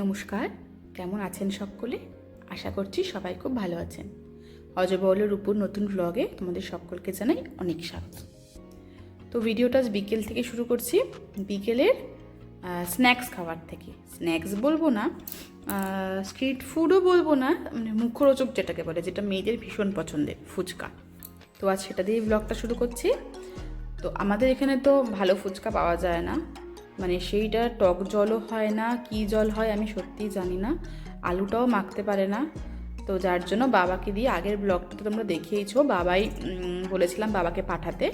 নমস্কার, কেমন আছেন সকলে? আশা করছি সবাই খুব ভালো আছেন। অজবলের উপর নতুন ব্লগে তোমাদের সকলকে জানাই অনেক স্বাগত। তো ভিডিওটা বিকেল থেকে শুরু করছি। বিকেলের স্ন্যাক্স খাবার থেকে। স্ন্যাক্স বলব না স্ট্রিট ফুডও বলব না মানে মুখরোচক যেটাকে বলে, যেটা মেয়েদের ভীষণ পছন্দের, ফুচকা। তো আজ সেটা দিয়ে ব্লগটা শুরু করছি। তো আমাদের এখানে তো ভালো ফুচকা পাওয়া যায় না। মানে সেইটা টক জলও হয় না, কি জল হয় আমি সত্যিই জানি না। আলুটাও মাখতে পারে না। তো যার জন্য বাবাকে দিয়ে আগের ব্লগটা তো তোমরা দেখিয়েছো বাবাই বলেছিলাম বাবাকে পাঠাতে।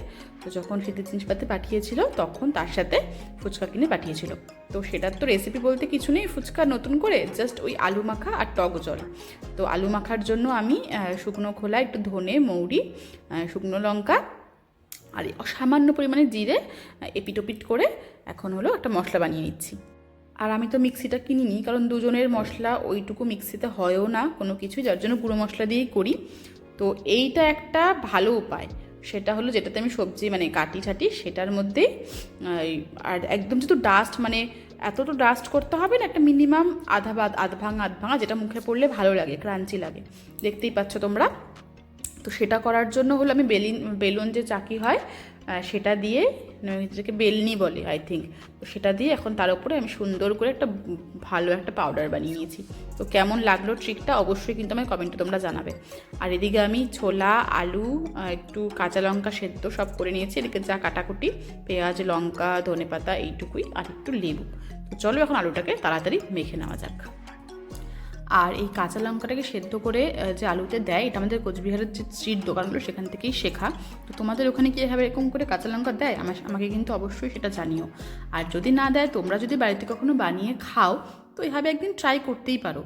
তো যখন শীতের জিনিসপাতি পাঠিয়েছিল, তখন তার সাথে ফুচকা কিনে পাঠিয়েছিল। তো সেটার তো রেসিপি বলতে কিছু নেই, ফুচকা নতুন করে জাস্ট ওই আলু মাখা আর টক জল। তো আলু মাখার জন্য আমি শুকনো খোলা, একটু ধনে, মৌরি শুকনো লঙ্কা আর সামান্য পরিমাণে জিরে এপিটোপিট করে এখন হলো একটা মশলা বানিয়ে নিচ্ছি। আর আমি তো মিক্সিটা কিনিনি, কারণ দুজনের মশলা ওইটুকু মিক্সিতে হয়ও না কোনো কিছু, যার জন্য গুঁড়ো মশলা দিয়েই করি। তো এইটা একটা ভালো উপায়। সেটা হলো যেটাতে আমি সবজি মানে কাটি ছাটি সেটার মধ্যে আর একদম যেহেতু ডাস্ট মানে এত তো ডাস্ট করতে হবে না, একটা মিনিমাম আধা বাদ আধ ভাঙা আধ ভাঙা যেটা মুখে পড়লে ভালো লাগে ক্রাঞ্চি লাগে। দেখতেই পাচ্ছ তোমরা। তো সেটা করার জন্য হলো আমি বেলিন, বেলুন যে চাকি হয় সেটা দিয়ে যেটাকে বেলনি বলে আই থিঙ্ক তো সেটা দিয়ে এখন তার উপরে আমি সুন্দর করে একটা ভালো একটা পাউডার বানিয়ে নিয়েছি। তো কেমন লাগল ট্রিকটা অবশ্যই কিন্তু আমার কমেন্টে তোমরা জানাবে। আর এদিকে আমি ছোলা, আলু একটু কাঁচা লঙ্কা সেদ্ধ সব করে নিয়েছি। এদিকে যা কাটাকুটি, পেঁয়াজ, লঙ্কা, ধনেপাতা, এইটুকুই, আর একটু লেবু। তো চলো এখন আলুটাকে তাড়াতাড়ি মেখে নেওয়া যাক। আর এই কাঁচা লঙ্কাটাকে সেদ্ধ করে যে আলুতে দেয়, এটা আমাদের কোচবিহারের যে স্ট্রিট দোকানগুলো, সেখান থেকেই শেখা। তো তোমাদের ওখানে কি এভাবে এরকম করে কাঁচা লঙ্কা দেয়? আমাকে কিন্তু অবশ্যই সেটা জানিও। আর যদি না দেয়, তোমরা যদি বাড়িতে কখনো বানিয়ে খাও, তো এভাবে একদিন ট্রাই করতেই পারো।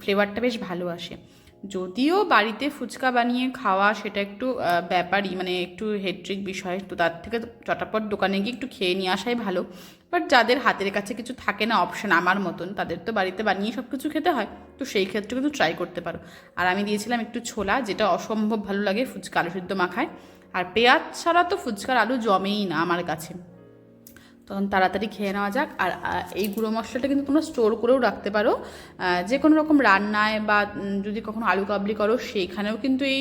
ফ্লেভারটা বেশ ভালো আসে। যদিও বাড়িতে ফুচকা বানিয়ে খাওয়া সেটা একটু ব্যাপারই মানে একটু হেট্রিক বিষয়, তো তার থেকে চটাপট দোকানে গিয়ে একটু খেয়ে নিয়ে আসাই ভালো। বাট যাদের হাতের কাছে কিছু থাকে না অপশন আমার মতন, তাদের তো বাড়িতে বানিয়ে সব কিছু খেতে হয়, তো সেই ক্ষেত্রে কিন্তু ট্রাই করতে পারো। আর আমি দিয়েছিলাম একটু ছোলা, যেটা অসম্ভব ভালো লাগে, ফুচকা আলু সিদ্ধ মাখায়। আর পেঁয়াজ ছাড়া তো ফুচকার আলু জমেই না আমার কাছে। তখন তাড়াতাড়ি খেয়ে নেওয়া যাক। আর এই গুঁড়ো মশলাটা কিন্তু তোমরা স্টোর করেও রাখতে পারো। যে কোনো রকম রান্নায় বা যদি কখনো আলু কাবলি করো, সেইখানেও কিন্তু এই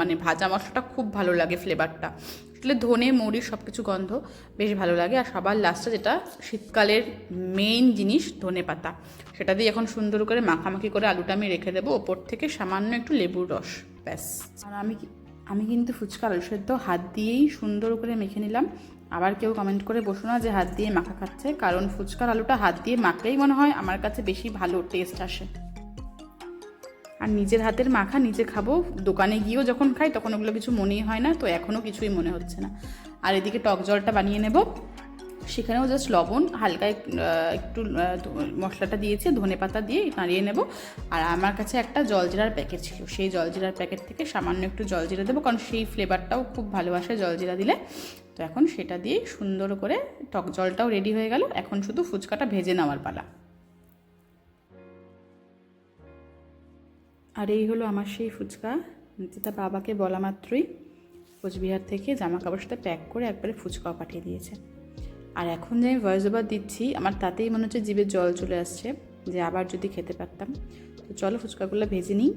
মানে ভাজা মশলাটা খুব ভালো লাগে ফ্লেভারটা আসলে ধনে মৌরি সব কিছু গন্ধ বেশ ভালো লাগে। আর সবার লাস্টে যেটা, শীতকালের মেইন জিনিস ধনে পাতা। সেটা দিয়ে এখন সুন্দর করে মাখামাখি করে আলুটা আমি রেখে দেবো। ওপর থেকে সামান্য একটু লেবুর রস, ব্যাস। আর আমি আমি কিন্তু ফুচকা আলু সেদ্ধ হাত দিয়েই সুন্দর করে মেখে নিলাম। আবার কেউ কমেন্ট করে, বসো না যে হাত দিয়ে মাখা খাচ্ছে। কারণ ফুচকার আলুটা হাত দিয়ে মাখলেই মনে হয় আমার কাছে বেশি ভালো টেস্ট আসে। আর নিজের হাতের মাখা নিজে খাব। দোকানে গিয়েও যখন খাই, তখন ওগুলো কিছু মনেই হয় না, তো এখনও কিছুই মনে হচ্ছে না। আর এদিকে টক জলটা বানিয়ে নেব। সেখানেও জাস্ট লবণ, হালকা একটু মশলাটা দিয়েছি, ধনে পাতা দিয়ে নাড়িয়ে নেব। আর আমার কাছে একটা জলজিরার প্যাকেট ছিল, সেই জলজিরার প্যাকেট থেকে সামান্য একটু জলজিরা দেবো, কারণ সেই ফ্লেভারটাও খুব ভালোবাসে জলজিরা দিলে। তো এখন সেটা দিয়ে সুন্দর করে টক জলটাও রেডি হয়ে গেল, এখন শুধু ফুচকাটা ভেজে নেওয়ার পালা। আর এই হলো আমার সেই ফুচকা যেটা বাবাকে বলা মাত্রই। কোচবিহার থেকে জামা কাপড়ের সাথে প্যাক করে একবারে ফুচকাও পাঠিয়ে দিয়েছে। আর এখন যে আমি ভয়েস ওভার দিচ্ছি, আমার তাতেই মনে হচ্ছে জিভে জল চলে আসছে যে আবার যদি খেতে পারতাম। তো চলো ফুচকাগুলো ভেজে নিই।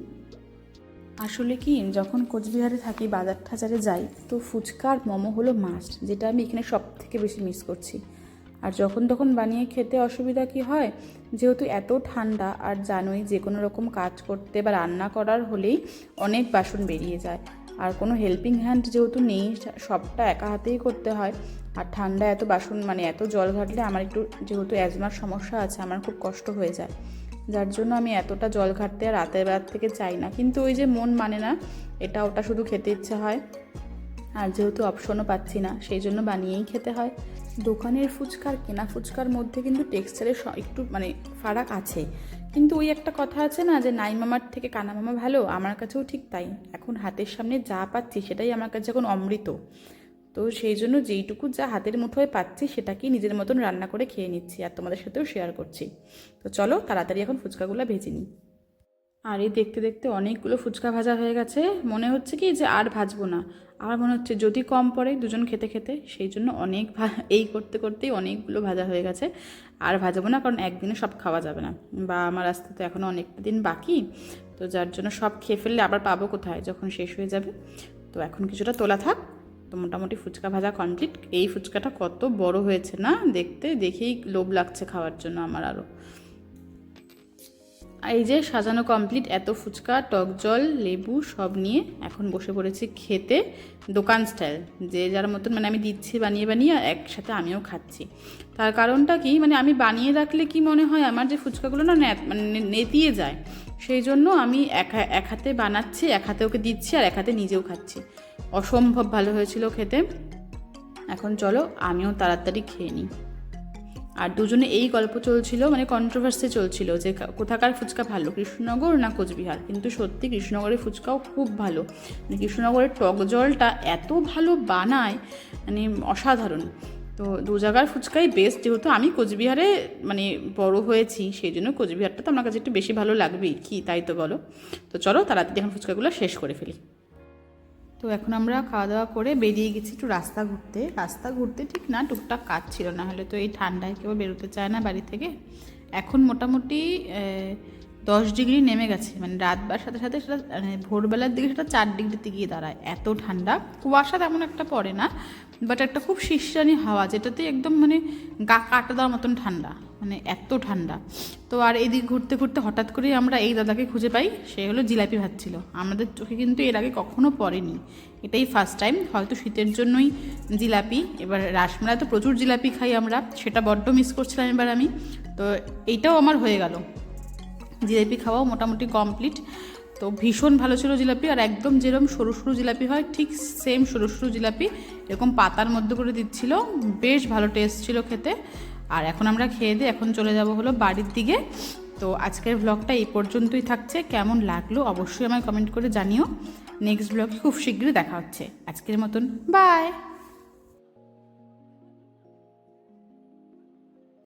আসলে কি, যখন কোচবিহারে থাকি, বাজার টাজারে যাই, তো ফুচকা আর মোমো হলো মাস্ট যেটা আমি এখানে সব থেকে বেশি মিস করছি। আর যখন তখন বানিয়ে খেতে অসুবিধা কি হয়, যেহেতু এত ঠান্ডা আর জানোই যে কোনো রকম কাজ করতে বা রান্না করার হলেই অনেক বাসন বেরিয়ে যায়। আর কোনো হেল্পিং হ্যান্ড যেহেতু নেই, সবটা একা হাতেই করতে হয়। আর ঠান্ডা এত বাসন মানে এত জল ঘাটলে আমার একটু যেহেতু অ্যাজমার সমস্যা আছে, আমার খুব কষ্ট হয়ে যায়। যার জন্য আমি এতটা জল ঘাটতে আর রাতের বেলার থেকে চাই না। কিন্তু ওই যে মন মানে না, এটা ওটা শুধু খেতে ইচ্ছে হয়। আর যেহেতু অপশনও পাচ্ছি না, সেই জন্য বানিয়েই খেতে হয়। দোকানের ফুচকার, কেনা ফুচকার মধ্যে কিন্তু টেক্সচারের একটু মানে ফারাক আছে। কিন্তু ওই একটা কথা আছে না যে, নাই মামার থেকে কানা মামা ভালো, আমার কাছেও ঠিক তাই। এখন হাতের সামনে যা পাচ্ছি সেটাই আমার কাছে এখন অমৃত। তো সেই জন্য যেইটুকু যা হাতের মুঠোয় পাচ্ছি সেটাকেই নিজের মতন রান্না করে খেয়ে নিচ্ছি আর তোমাদের সাথেও শেয়ার করছি। তো চলো তাড়াতাড়ি এখন ফুচকাগুলো ভেজে নিই। আর এই দেখতে দেখতে অনেকগুলো ফুচকা ভাজা হয়ে গেছে। মনে হচ্ছে কি যে আর ভাজবো না। আমার মনে হচ্ছে যদি কম পড়ে, দুজন খেতে খেতে, সেই জন্য অনেক এই করতে করতেই অনেকগুলো ভাজা হয়ে গেছে। আর ভাজাবো না, কারণ একদিনে সব খাওয়া যাবে না। বা আমার আসতে তো এখনও অনেকটা দিন বাকি, তো যার জন্য সব খেয়ে ফেললে আবার পাবো কোথায়? যখন শেষ হয়ে যাবে। তো এখন কিছুটা তোলা থাক। তো মোটামুটি ফুচকা ভাজা কমপ্লিট এই ফুচকাটা কত বড় হয়েছে না? দেখতে দেখেই লোভ লাগছে খাওয়ার জন্য আমার আরও এই যে সাজানো কমপ্লিট এত ফুচকা, টক জল, লেবু, সব নিয়ে এখন বসে পড়েছি খেতে, দোকান স্টাইল যে যার মতন মানে আমি দিচ্ছি, বানিয়ে বানিয়ে একসাথে আমিও খাচ্ছি। তার কারণটা কি? মানে আমি বানিয়ে রাখলে কি মনে হয় আমার যে ফুচকাগুলো না মানে নেতিয়ে যায়? সেই জন্য আমি এক এক হাতে বানাচ্ছি, এক হাতে ওকে দিচ্ছি, আর এক হাতে নিজেও খাচ্ছি। অসম্ভব ভালো হয়েছিল খেতে। এখন চলো, আমিও তাড়াতাড়ি খেয়ে নিই। আর দুজনে এই গল্প চলছিল মানে কন্ট্রোভার্সি চলছিল যে কোথাকার ফুচকা ভালো, কৃষ্ণনগর না কোচবিহার? কিন্তু সত্যি কৃষ্ণনগরের ফুচকাও খুব ভালো। মানে কৃষ্ণনগরের টক জলটা এত ভালো বানায় মানে অসাধারণ। তো দু জায়গার ফুচকাই বেস্ট যেহেতু আমি কোচবিহারে মানে বড় হয়েছি, সেই জন্য কোচবিহারটা তো আমার কাছে একটু বেশি ভালো লাগবেই। কি তাই তো বলো? তো চলো তাড়াতাড়ি এখন ফুচকাগুলো শেষ করে ফেলি। তো এখন আমরা খাওয়া দাওয়া করে বেরিয়ে গেছি একটু রাস্তা ঘুরতে। রাস্তা ঘুরতে ঠিক না, টুকটাক কাজ ছিল না হলে তো এই ঠান্ডায় কেউ বেরোতে চায় না বাড়ি থেকে। এখন মোটামুটি দশ ডিগ্রি নেমে গেছে। মানে রাতবার সাথে সাথে সেটা মানে ভোরবেলার দিকে সেটা চার ডিগ্রিতে গিয়ে দাঁড়ায়। এত ঠান্ডা। কুয়াশা তেমন একটা পড়ে না বাট একটা খুব শিরশানি হাওয়া, যেটাতে একদম মানে গা কাটা দেওয়ার মতন ঠান্ডা। মানে এত ঠান্ডা। তো আর এদিক ঘুরতে ঘুরতে হঠাৎ করেই আমরা এই দাদাকে খুঁজে পাই, সে হলো জিলাপি ভাজছিল আমাদের চোখে কিন্তু এর আগে কখনো পড়েনি। এটাই ফার্স্ট টাইম হয়তো শীতের জন্যই জিলাপি, এবার রাসমেলায় তো প্রচুর জিলাপি খাই আমরা, সেটা বড্ড মিস করছিলাম এবার আমি। তো এইটাও আমার হয়ে গেল। জিলাপি খাওয়াও মোটামুটি কমপ্লিট তো ভীষণ ভালো ছিল জিলাপি, আর একদম যেরকম সরু সরু জিলাপি হয়, ঠিক সেম সরু সরু জিলাপি, এরকম পাতার মধ্যে করে দিচ্ছিল। বেশ ভালো টেস্ট ছিল খেতে। আর এখন আমরা খেয়ে দিয়ে এখন চলে যাব হলো বাড়ির দিকে। তো আজকের ব্লগটা এই পর্যন্তই থাকছে। কেমন লাগল অবশ্যই আমায় কমেন্ট করে জানিও। নেক্সট ব্লগে খুব শীঘ্রই দেখা হচ্ছে। আজকের মতন বাই